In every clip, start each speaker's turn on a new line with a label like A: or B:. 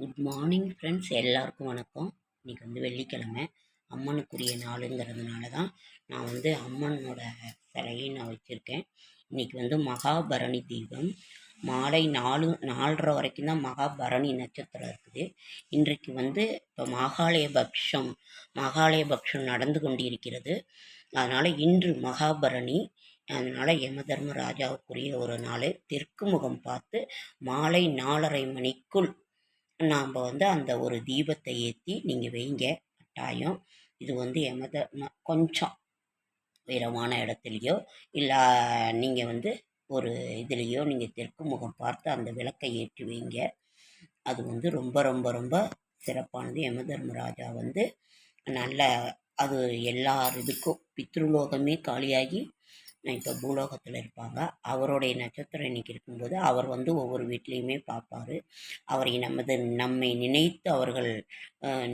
A: Good morning friends எல்லாருக்கும் வணக்கம். இன்றைக்கி வந்து வெள்ளிக்கிழமை. அம்மனுக்குரிய நாளுங்கிறதுனால தான் நான் வந்து அம்மனோட சிலையை நான் வச்சுருக்கேன். இன்றைக்கி வந்து மகாபரணி தீபம். மாலை நாலு நாலரை வரைக்கும் தான் மகாபரணி நட்சத்திரம் இருக்குது. இன்றைக்கு வந்து இப்போ மகாலய பக்ஷம் மகாலய பக்ஷம் நடந்து கொண்டிருக்கிறது. அதனால் இன்று மகாபரணி அதனால் யம ராஜாவுக்குரிய ஒரு நாள். தெற்கு முகம் பார்த்து மாலை நாலரை மணிக்குள் நாம் வந்து அந்த ஒரு தீபத்தை ஏற்றி நீங்கள் வைங்க. கட்டாயம். இது வந்து எமத கொஞ்சம் உயரமான இடத்துலையோ இல்லை நீங்கள் வந்து ஒரு இதுலேயோ நீங்கள் தெற்கு முகம் பார்த்து அந்த விளக்கை ஏற்றி வைங்க. அது வந்து ரொம்ப ரொம்ப ரொம்ப சிறப்பானது. யம தர்மராஜா வந்து நல்ல அது எல்லார் இதுக்கும் பித்ருலோகமே காலியாகி இப்போ பூலோகத்தில் இருப்பாங்க. அவருடைய நட்சத்திரம் இன்னைக்கு இருக்கும்போது அவர் வந்து ஒவ்வொரு வீட்லேயுமே பார்ப்பாரு. அவரை நமது நம்மை நினைத்து அவர்கள்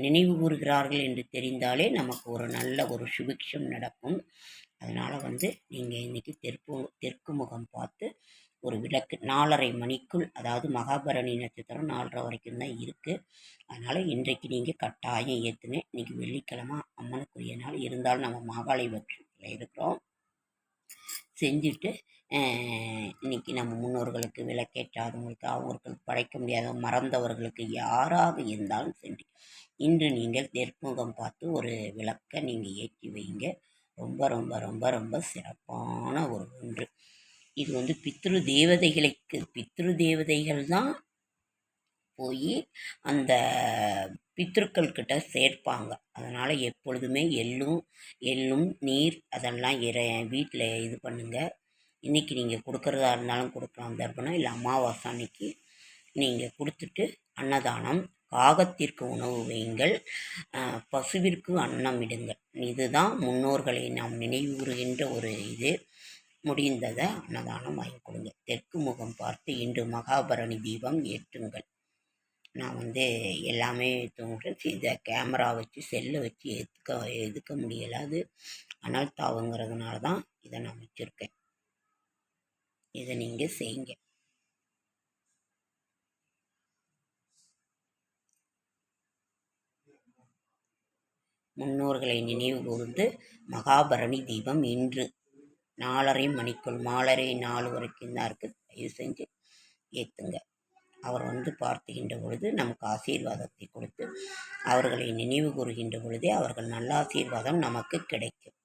A: நினைவு கூறுகிறார்கள் என்று தெரிந்தாலே நமக்கு ஒரு நல்ல ஒரு சுபிக்ஷம் நடக்கும். அதனால் வந்து நீங்கள் இன்றைக்கி தெற்கு தெற்கு முகம் பார்த்து ஒரு விளக்கு நாலரை மணிக்குள் அதாவது மகாபரணி நட்சத்திரம் நாலரை வரைக்கும் தான் இருக்குது அதனால் இன்றைக்கு நீங்கள் கட்டாயம் ஏற்றுங்க இன்னைக்கு வெள்ளிக்கிழமை அம்மனுக்குரிய நாள். இருந்தாலும் நம்ம மாகாளி பட்சத்தில் இருக்கிறோம். செஞ்சுட்டு இன்றைக்கி இன்னைக்கு நம்ம முன்னோர்களுக்கு விளக்கேற்றாதவங்களுக்கு அவர்களுக்கு படைக்க முடியாத மறந்தவர்களுக்கு யாராக இருந்தாலும் சரி இன்று நீங்கள் தெற்முகம் பார்த்து ஒரு விளக்கை நீங்கள் ஏற்றி வைங்க. ரொம்ப ரொம்ப ரொம்ப ரொம்ப சிறப்பான ஒரு ஒன்று. இது வந்து பித்ரு தேவதைகளுக்கு பித்ரு தேவதைகள் தான் போய் அந்த பித்ருக்கள்கிட்ட சேர்ப்பாங்க. அதனால் எப்பொழுதுமே எள்ளும் எள்ளும் நீர் அதெல்லாம் இற வீட்டில் இது பண்ணுங்கள் இன்றைக்கி நீங்கள் கொடுக்குறதா இருந்தாலும் கொடுக்கலாம். தர்ப்பணம் இல்லை அமாவாசை அன்னைக்கு நீங்கள் கொடுத்துட்டு அன்னதானம் காகத்திற்கு உணவு வையுங்கள். பசுவிற்கு அன்னம் இடுங்கள். இதுதான் முன்னோர்களை நாம் நினைவுறுகின்ற ஒரு இது. முடிந்ததை அன்னதானம் வாங்கி கொடுங்க. தெற்கு முகம் பார்த்து இன்று மகாபரணி தீபம் ஏற்றுங்கள். நான் வந்து எல்லாமே தோன்றும் இதை கேமரா வச்சு செல்லை வச்சு எதுக்க எதுக்க முடியலாது அது. தாவுங்கிறதுனால தான் இதை நான் வச்சுருக்கேன். இதை நீங்கள் செய்யுங்க. முன்னோர்களை நினைவு கூர்ந்து மகாபரணி தீபம் இன்று நாலரை மணிக்குள் மாலரை நாலு வரைக்கும் தான் இருக்குது தயவு செஞ்சு ஏற்றுங்க அவர் வந்து பார்த்துகின்ற பொழுது நமக்கு ஆசீர்வாதத்தை கொடுத்து அவர்களை நினைவு கூறுகின்ற பொழுதே அவர்கள் நல்ல ஆசீர்வாதம் நமக்கு கிடைக்கும்.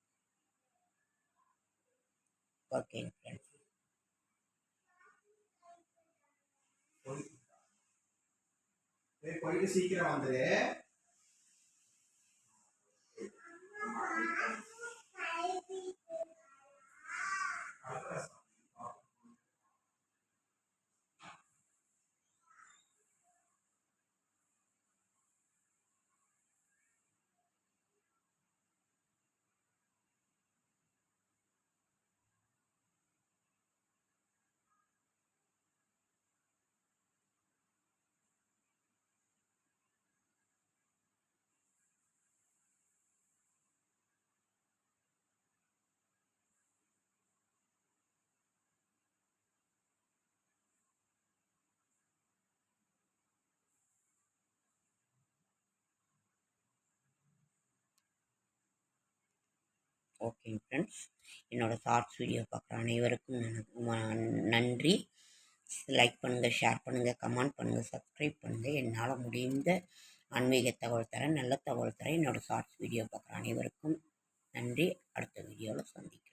A: ஓகே ஃப்ரெண்ட்ஸ்
B: போயிட்டு சீக்கிரம் வந்துரு.
A: ஓகே ஃப்ரெண்ட்ஸ் என்னோட ஷார்ட்ஸ் வீடியோ பார்க்குற அனைவருக்கும் நன்றி. லைக் பண்ணுங்கள் ஷேர் பண்ணுங்கள் கமெண்ட் பண்ணுங்கள் சப்ஸ்கிரைப் பண்ணுங்கள் என்னால் முடிந்த ஆன்மீக தகவல் தரேன் நல்ல தகவல் தரேன். என்னோட ஷார்ட்ஸ் வீடியோ பார்க்குற அனைவருக்கும் நன்றி. அடுத்த வீடியோவில் சந்திக்கிறேன்